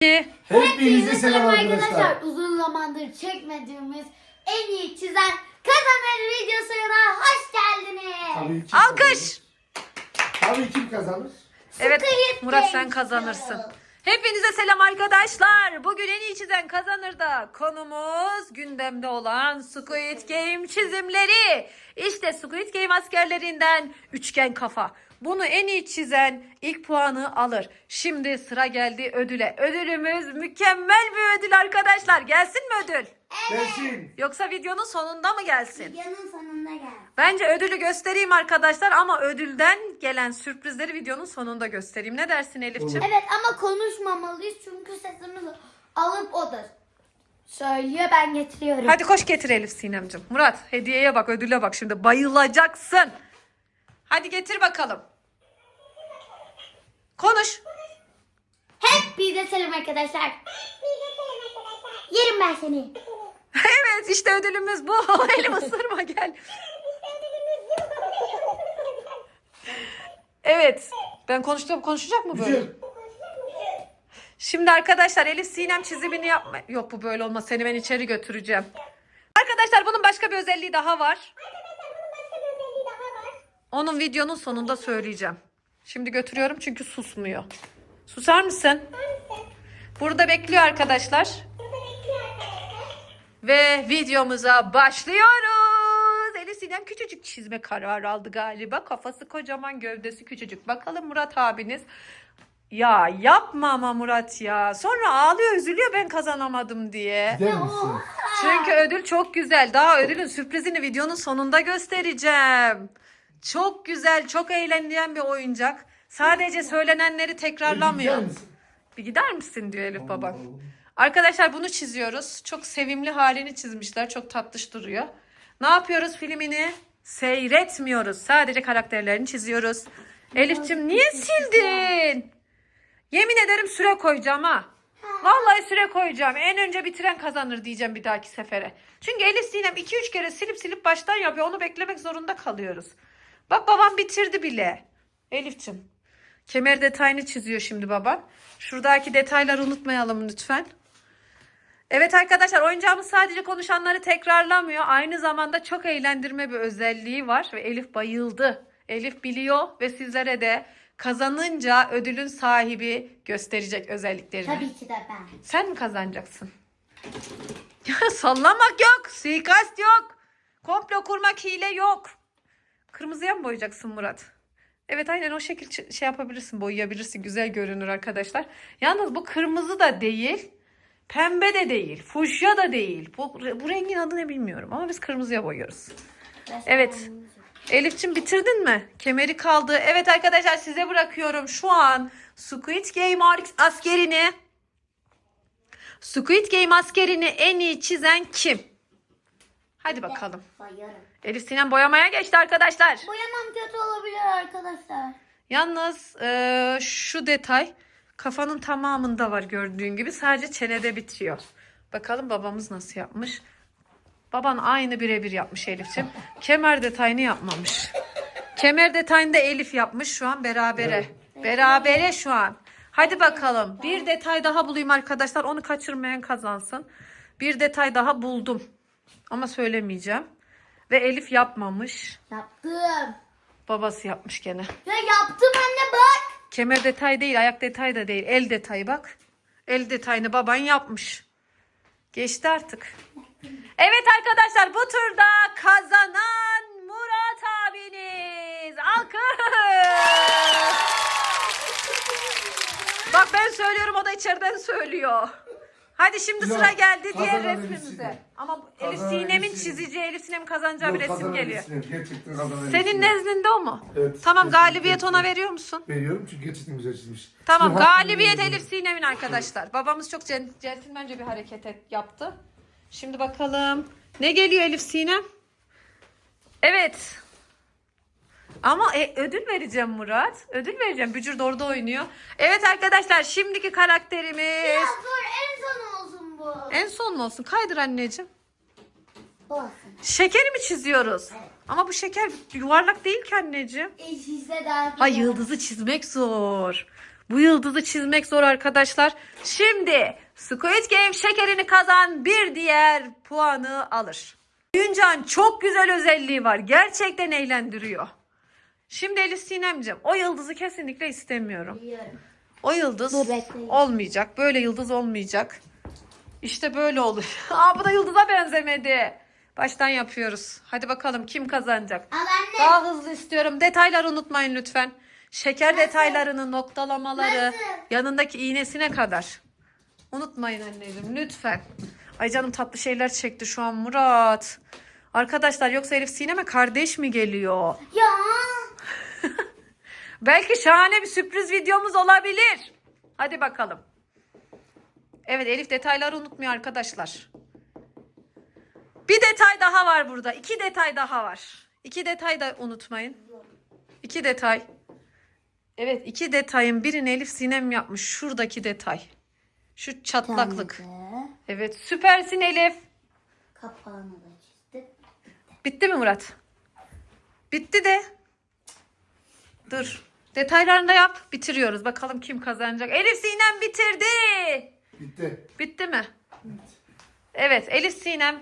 İki. Hepinize selam arkadaşlar. Uzun zamandır çekmediğimiz en iyi çizen kazanır videosuna hoş geldiniz. Tabii ki Alkış. Tabii kim kazanır? Evet Murat sen kazanırsın. Hepinize selam arkadaşlar. Bugün en iyi çizen kazanır da konumuz gündemde olan Squid Game çizimleri. İşte Squid Game askerlerinden üçgen kafa. Bunu en iyi çizen ilk puanı alır. Şimdi sıra geldi ödüle. Ödülümüz mükemmel bir ödül arkadaşlar. Gelsin mi ödül? Gelsin. Yoksa videonun sonunda mı gelsin? Videonun sonunda gel. Bence ödülü göstereyim arkadaşlar ama ödülden gelen sürprizleri videonun sonunda göstereyim. Ne dersin Elifciğim? Evet ama konuşmamalıyız çünkü sesimizi alıp odur. Söylüyor ben getiriyorum. Hadi koş getir Elif Sinemcim. Murat hediyeye bak ödüle bak şimdi bayılacaksın. Hadi getir bakalım. Konuş. Hepinize selam arkadaşlar. Yerim ben seni. Evet işte ödülümüz bu. Elif ısırma gel. Evet. Ben konuştum konuşacak mı böyle? Şimdi arkadaşlar Elif Sinem çizimini yapma. Yok bu böyle olmaz. Seni ben içeri götüreceğim. Arkadaşlar bunun başka bir özelliği daha var. Onun videonun sonunda söyleyeceğim. Şimdi götürüyorum çünkü susmuyor. Susar mısın? Burada bekliyor arkadaşlar. Ve videomuza başlıyoruz. Elif Sinem küçücük çizme kararı aldı galiba. Kafası kocaman, gövdesi küçücük. Bakalım Murat abiniz. Ya yapma ama Murat ya. Sonra ağlıyor, üzülüyor ben kazanamadım diye. Gider misin? Çünkü ödül çok güzel. Daha ödülün sürprizini videonun sonunda göstereceğim. Çok güzel, çok eğlendiren bir oyuncak. Sadece söylenenleri Gider tekrarlamıyor. misin? Bir gider misin diyor Elif baban. Allah. Arkadaşlar bunu çiziyoruz. Çok sevimli halini çizmişler. Çok tatlış duruyor. Ne yapıyoruz filmini? Seyretmiyoruz. Sadece karakterlerini çiziyoruz. Elif'cim niye sildin? Yemin ederim süre koyacağım ha. Vallahi süre koyacağım. En önce bitiren kazanır diyeceğim bir dahaki sefere. Çünkü Elif Sinem 2-3 kere silip silip baştan yapıyor. Onu beklemek zorunda kalıyoruz. Bak babam bitirdi bile. Elif'cim. Kemer detayını çiziyor şimdi baban. Şuradaki detayları unutmayalım lütfen. Evet arkadaşlar oyuncağımız sadece konuşanları tekrarlamıyor. Aynı zamanda çok eğlendirme bir özelliği var ve Elif bayıldı. Elif biliyor ve sizlere de kazanınca ödülün sahibi gösterecek özelliklerini. Tabii ki de ben. Sen mi kazanacaksın? Ya sallamak yok, suikast yok. Komplo kurmak hile yok. Kırmızıya mı boyayacaksın Murat? Evet aynen o şekil şey yapabilirsin, boyayabilirsin. Güzel görünür arkadaşlar. Yalnız bu kırmızı da değil. Pembe de değil. Fuşya da değil. Bu, bu rengin adı ne bilmiyorum ama biz kırmızıya boyuyoruz. Evet. Elifçim bitirdin mi? Kemeri kaldı. Evet arkadaşlar size bırakıyorum şu an Squid Game askerini Squid Game askerini en iyi çizen kim? Hadi bakalım. Bayarım. Elif Sinem boyamaya geçti arkadaşlar. Boyamam kötü olabilir arkadaşlar. Yalnız eee, şu detay kafanın tamamında var gördüğün gibi. Sadece çenede bitiyor. Bakalım babamız nasıl yapmış. Baban aynı birebir yapmış Elif'ciğim. Kemer detayını yapmamış. Kemer detayını da Elif yapmış şu an berabere. Berabere şu an. Hadi bakalım. Bir detay daha bulayım arkadaşlar. Onu kaçırmayan kazansın. Bir detay daha buldum. Ama söylemeyeceğim. Ve Elif yapmamış. Yaptım. Babası yapmış gene. Ya yaptım anne bak. Kemer detay değil, ayak detay da değil. El detayı bak. El detayını baban yapmış. Geçti artık. Evet arkadaşlar bu turda kazanan Murat abiniz. Alkış. Bak ben söylüyorum o da içeriden söylüyor. Hadi şimdi Yok, sıra geldi diğer kazanan Elif resmimize. Sinem. Ama bu Elif Kazanan Sinem'in Sinem. çizeceği, Elif Sinem'in kazanacağı bir Yok, resim kazanan geliyor. Elif'sine. Gerçekten kazanan Senin Elif'sine. nezdinde o mu? Evet, Tamam kesinlikle. galibiyet ona veriyor musun? Veriyorum çünkü gerçekten güzel çizmiş. Tamam Şimdi hakkını galibiyet veriyorum. Elif Sinem'in arkadaşlar. Babamız çok cen- centilmence bir hareket et- yaptı. Şimdi bakalım. Ne geliyor Elif Sinem? Evet. Ama e, ödül vereceğim Murat. Ödül vereceğim. Bücür de orada oynuyor. Evet arkadaşlar şimdiki karakterimiz. Ya dur en son olsun bu. En son mu olsun? Kaydır anneciğim. Olsun. Şekeri mi çiziyoruz? Evet. Ama bu şeker yuvarlak değil ki anneciğim. E, size daha Ha yıldızı çizmek zor. Bu yıldızı çizmek zor arkadaşlar. Şimdi Squid Game şekerini kazan bir diğer puanı alır. Oyuncağın çok güzel özelliği var. Gerçekten eğlendiriyor. Şimdi Elif Sinemciğim o yıldızı kesinlikle istemiyorum. Biliyorum. O yıldız Dur, bekleyin. olmayacak. Böyle yıldız olmayacak. İşte böyle olur. Aa bu da yıldıza benzemedi. Baştan yapıyoruz. Hadi bakalım kim kazanacak? Al anne. Daha hızlı istiyorum. Detayları unutmayın lütfen. Şeker detaylarını, noktalamaları, Nasıl? yanındaki iğnesine kadar. Unutmayın anneciğim lütfen. Ay canım tatlı şeyler çekti şu an Murat. Arkadaşlar yoksa Elif Sinem'e kardeş mi geliyor? Ya. Belki şahane bir sürpriz videomuz olabilir. Hadi bakalım. Evet Elif detayları unutmuyor arkadaşlar. Bir detay daha var burada. İki detay daha var. İki detay da unutmayın. İki detay. Evet iki detayın birini Elif Sinem yapmış. Şuradaki detay. Şu çatlaklık. Evet süpersin Elif. Kapağını da çizdik. Bitti mi Murat? Bitti de. Dur. Detaylarını da yap. Bitiriyoruz. Bakalım kim kazanacak. Elif Sinem bitirdi. Bitti. Bitti mi? Evet Elif Sinem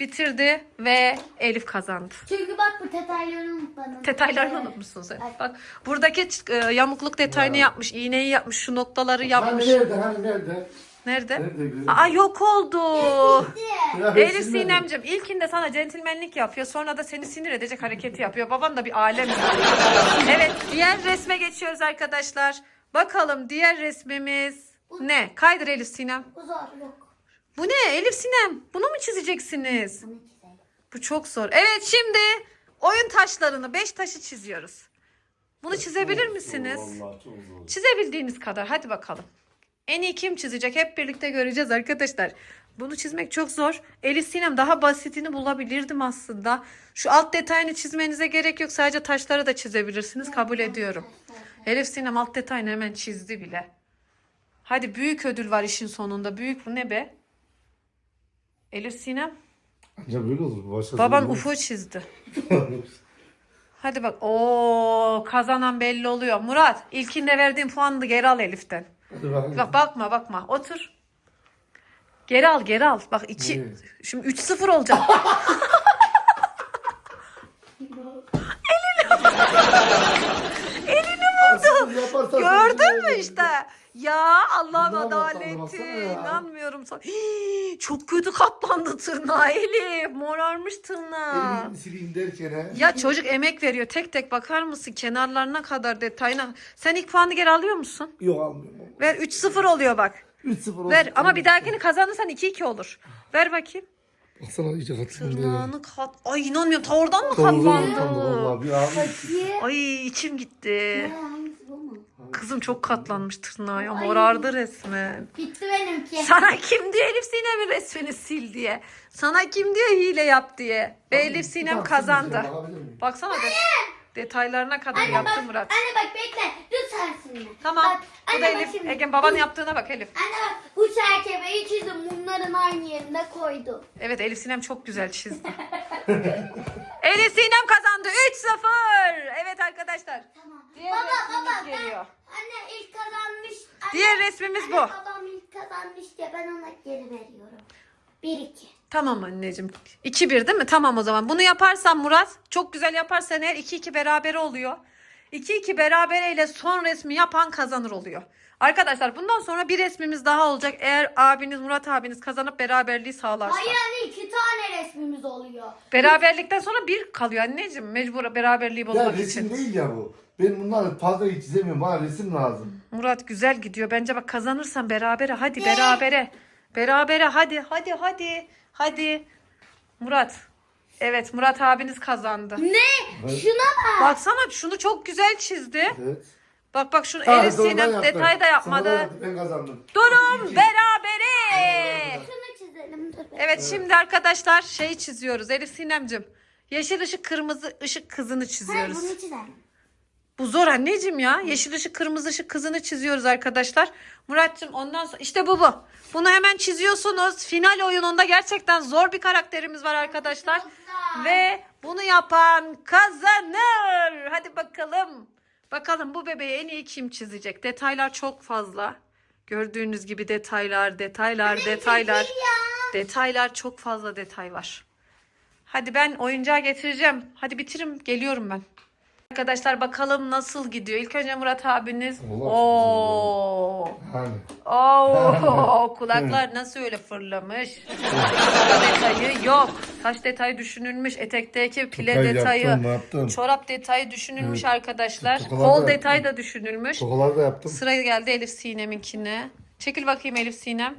bitirdi ve Elif kazandı. Çünkü bak bu detayları unutmadım. Detaylarını Evet. unutmuşsun sen. Bak buradaki e, yamukluk detayını Ya. yapmış. iğneyi yapmış. Şu noktaları yapmış. Hani nerede? Hani nerede? Nerede? Nerede? Aa yok oldu. Elif. Sinemcim ilkinde sana centilmenlik yapıyor. Sonra da seni sinir edecek hareketi yapıyor. Baban da bir alem. evet diğer resme geçiyoruz arkadaşlar. Bakalım diğer resmimiz ne? Kaydır Elif Sinem. Bu zor yok. Bu ne Elif Sinem? Bunu mu çizeceksiniz? Bu çok zor. Evet şimdi oyun taşlarını 5 taşı çiziyoruz. Bunu çizebilir misiniz? Çizebildiğiniz kadar. Hadi bakalım. En iyi kim çizecek? Hep birlikte göreceğiz arkadaşlar. Bunu çizmek çok zor. Elif Sinem daha basitini bulabilirdim aslında. Şu alt detayını çizmenize gerek yok. Sadece taşları da çizebilirsiniz. Kabul ediyorum. Elif Sinem alt detayını hemen çizdi bile. Hadi büyük ödül var işin sonunda. Büyük bu ne be? Elif Sinem. Ancak böyle olur. Başka Baban UFO çizdi. Hadi bak. Oo kazanan belli oluyor. Murat ilkinde verdiğin puanı geri al Elif'ten. Bak bakma bakma. Otur. Geri al geri al. Bak iki. Ne? Şimdi 3-0 olacak. Aslında yaparsan Gördün sen- mü işte? Ya Allah'ın baksana, adaleti. baksana ya. İnanmıyorum sana. Hii, çok kötü katlandı tırnağı Elif. Morarmış tırnağı. Elimi sileyim derken he. Ya çocuk emek veriyor. Tek tek bakar mısın? Kenarlarına kadar detayına. Sen ilk puanı geri alıyor musun? Yok almıyorum. Ver 3-0 oluyor bak. 3-0 olsun. Ver ama bir dahakini kazanırsan 2-2 olur. Ver bakayım. Baksana iyice katlandı ya. Tırnağını kat... Ay inanmıyorum. Ta oradan mı Doğru katlandı? katlandı valla. Bir. Bakayım. Ay içim gitti. Mu? Kızım çok katlanmış tırnağa ya. Morardı resmen. Bitti benimki. Sana kim diyor Elif Sinem'in resmini sil diye. Sana kim diyor hile yap diye. Ve Elif Sinem kazandı. miyim? Baksana de, detaylarına kadar Anne yaptı bak, Murat. anne bak bekle. Lütfen sinirle. Tamam. Bak, Bu anne da bak Elif. şimdi. Egen babanın yaptığına bak Elif. Anne bak bu çerçeveyi çizdim. Mumların aynı yerine koydu. Evet Elif Sinem çok güzel çizdi. Elif Sinem kazandı 3-0. Evet arkadaşlar. Tamam. Diğer baba resmimiz baba ben, geliyor. Anne ilk kazanmış. Anne, Diğer resmimiz anne, bu. Babam ilk kazanmış diye ben ona geri veriyorum. 1-2. Tamam anneciğim. 2-1 değil mi? Tamam o zaman. Bunu yaparsan Murat çok güzel yaparsan eğer 2-2 berabere oluyor. 2-2 berabereyle son resmi yapan kazanır oluyor. Arkadaşlar bundan sonra bir resmimiz daha olacak. Eğer abiniz Murat abiniz kazanıp beraberliği sağlarsa. Hayır anne iki tane resmimiz oluyor. Beraberlikten sonra bir kalıyor anneciğim. Mecbur beraberliği Ya bozmak resim için. değil ya bu. Ben bunları fazla hiç çizemiyorum. Bana resim lazım. Murat güzel gidiyor. Bence bak kazanırsan berabere. Hadi berabere. Berabere hadi hadi hadi. Hadi. Murat. Evet Murat abiniz kazandı. Ne? Şuna bak. Baksana şunu çok güzel çizdi. Evet. Bak bak şunu Ha, Elif Sinem yaptım. detay da yapmadı. yaptım, Ben kazandım. Durum İki. berabere. Şunu çizelim. Dur be. Evet şimdi arkadaşlar şey çiziyoruz. Elif Sinemcim. Yeşil ışık kırmızı ışık kızını Hayır çiziyoruz. bunu çizelim. Bu zor anneciğim ya. Yeşil ışık kırmızı ışık kızını çiziyoruz arkadaşlar. Muratcığım ondan sonra işte bu bu. Bunu hemen çiziyorsunuz. Final oyununda gerçekten zor bir karakterimiz var arkadaşlar. Ve bunu yapan kazanır. Hadi bakalım. Bakalım bu bebeği en iyi kim çizecek? Detaylar çok fazla. Gördüğünüz gibi detaylar, detaylar, detaylar. Detaylar çok fazla detay var. Hadi ben oyuncağı getireceğim. Hadi bitirin geliyorum ben. Arkadaşlar bakalım nasıl gidiyor. İlk önce Murat abiniz. Oo. Hani. Oo, kulaklar nasıl öyle fırlamış? Detayı yok. Saç detayı düşünülmüş. Etekteki pile Tokayı detayı. yaptım, yaptım. Çorap detayı düşünülmüş arkadaşlar. Tokalar Kol detayı da düşünülmüş. Tokalar da yaptım. Sıra geldi Elif Sinem'inkine. Çekil bakayım Elif Sinem.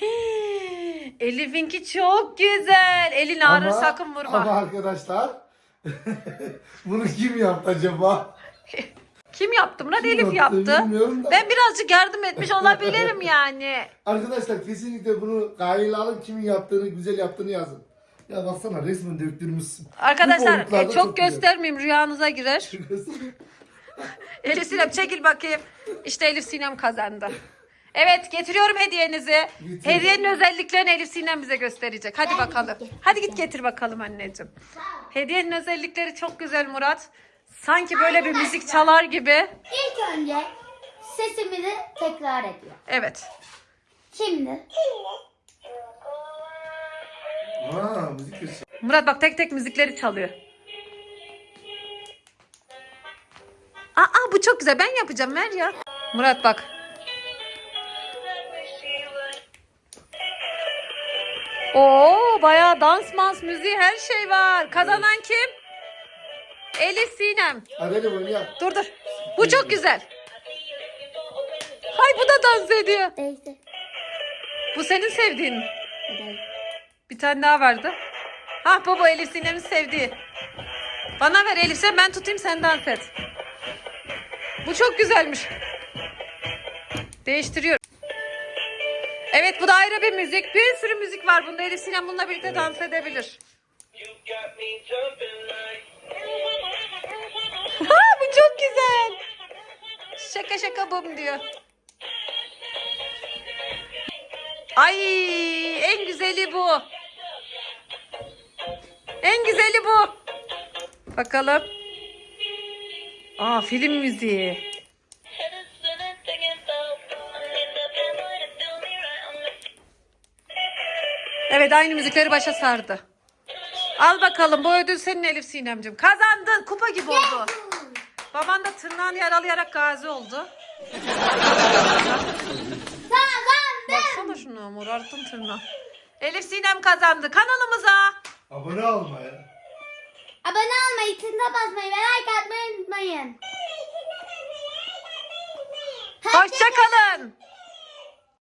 Hii, Elif'inki çok güzel. Elin ağrır sakın vurma. Ama arkadaşlar bunu kim yaptı acaba? Kim yaptı? Murat Kim Elif yaptı yaptı. bilmiyorum da. Ben birazcık yardım etmiş olabilirim yani. Arkadaşlar kesinlikle bunu gayeyle alın kimin yaptığını güzel yaptığını yazın. Ya baksana resmen döktürmüşsün. Bu Arkadaşlar boyutlarda e, çok güzel. göstermeyeyim rüyanıza girer. Elif Sinem çekil bakayım. İşte Elif Sinem kazandı. Evet getiriyorum hediyenizi. Getir. Hediyenin özelliklerini Elif Sinem bize gösterecek. Hadi bakalım. Hadi git getir bakalım anneciğim. Hediyenin özellikleri çok güzel Murat. Sanki böyle bir müzik çalar gibi. İlk önce sesimizi tekrar ediyor. Evet. Şimdi Aa müzik Murat bak tek tek müzikleri çalıyor. Aa bu çok güzel. Ben yapacağım ver ya. Murat bak. Oo bayağı dans mans müziği her şey var. Kazanan kim? Elif Sinem. Hadi böyle yap. Dur dur. Bu çok güzel. Hay bu da dans ediyor. neyse. Bu senin sevdiğin mi? Bir tane daha vardı. Ha baba Elif Sinem'in sevdiği. Bana ver Elif sen ben tutayım sen dans et. Bu çok güzelmiş. Değiştiriyorum. Evet bu da ayrı bir müzik. Bir sürü müzik var bunda. Elif Sinem bununla birlikte dans edebilir. Ha bu çok güzel. Şaka şaka bum diyor. Ay en güzeli bu. En güzeli bu. Bakalım. Aa film müziği. Evet aynı müzikleri başa sardı. Al bakalım bu ödül senin Elif Sinemcim. Kazandın kupa gibi oldu. Baban da tırnağını yaralayarak gazi oldu. Kazandım. Baksana şuna morarttın tırnağı. Elif Sinem kazandı kanalımıza. Abone olma ya. Abone olmayı, tırna basmayı ve like atmayı unutmayın. Hoşçakalın.